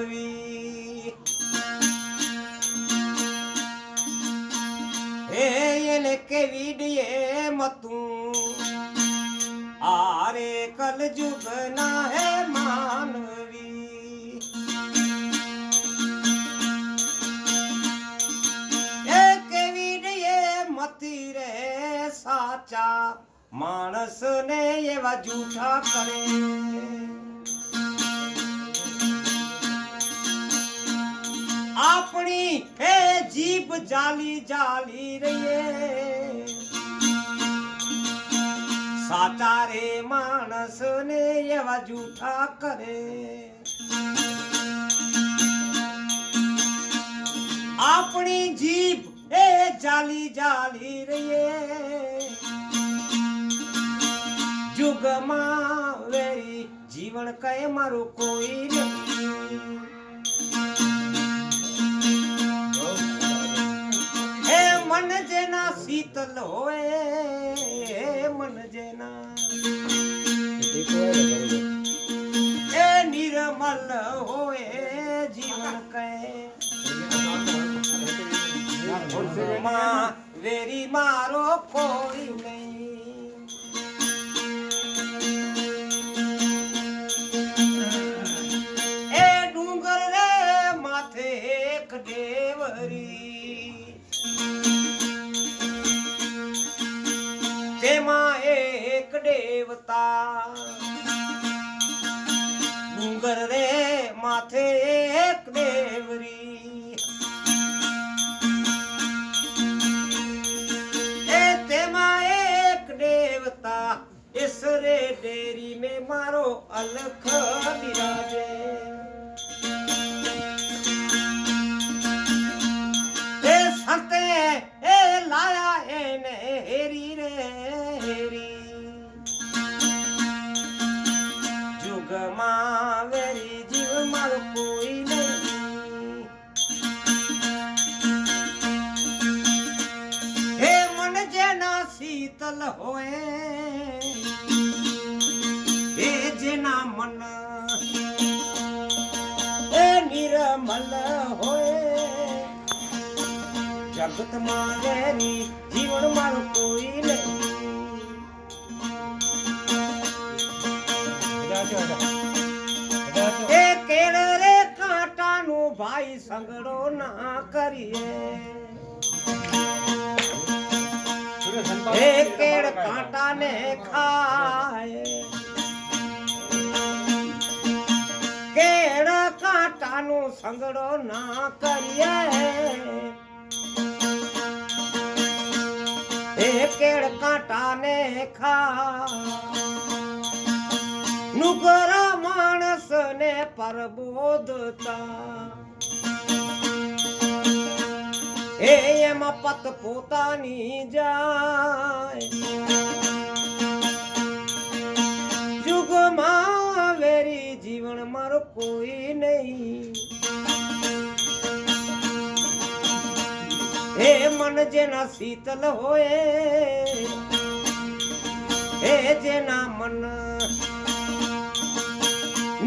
માનવી હે એને કેવી ડીએ મતું આરે કલજુગ ના હે માનવી. હે કેવી ડીએ મતી રે સાચા માણસ ને એવા જૂઠા કરે. જીભ જાલી જાલી રહીએ. સાચા રે માણસ ને એવા જૂઠા કરે. આપણી જીભ એ જાલી જાલી રહીએ. જુગમાં વેરી જીવન કઈ મારું કોઈ નહીં મન જેના શીતલ હોય મન જેના. એ નિર્મલ હોય જીવન કહે. વેરી મારો કોઈ નહીં. એ ડુંગર રે માથે એક દેવતા ડુંગર રે માથે એક દેવરી. એ તેમાં એક દેવતા, ઈસરે ડેરી મેં મારો અલખ બિરાજે. જુગમાં વેરી જીવ મારો કોઈ નહીં. હે મન જેના શીતલ હોય, હે જેના મન એ નિર્મલ હોય. જગતમાં વેરી જીવન મારું કોઈ સંગડો ના કરીએ. કેળ કાંટા ને ખાય. કેળ કાંટાનું સંગડો ના કરીએ. કેળ કાંટા ને ખા નુકરા માણસ ને પરબોધતા. એ એમાં પત પોતાની જાય. જુગમાં વેરી જીવન મારો કોઈ નહીં. હે મન જેના શીતલ હોય હે જેના મન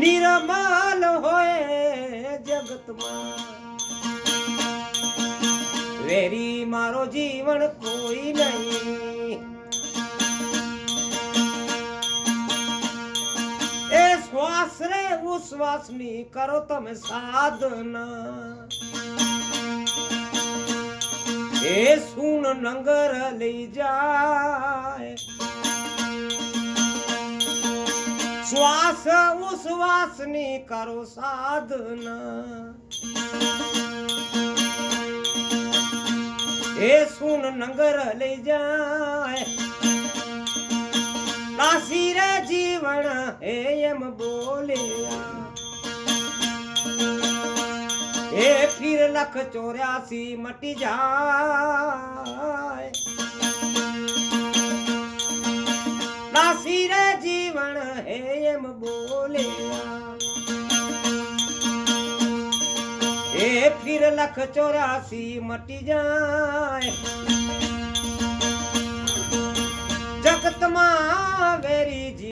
નિર્મલ હોય, જગતમાં મારો જીવન કોઈ નહીં. એ શ્વાસ રે ઉશ્વાસની કરો તમે સાધના. એ સુન નંગર લઈ જાય. શ્વાસ ઉશ્વાસની કરો સાધના. એ સુન નંગર લઈ જાય. કાશી રે જીવન હે એમ બોલે. એ ફીર લખ ચોર્યાસી મટી જાય. ફીર લખ ચોરાસી મટી જાય. જગતમાં વેરી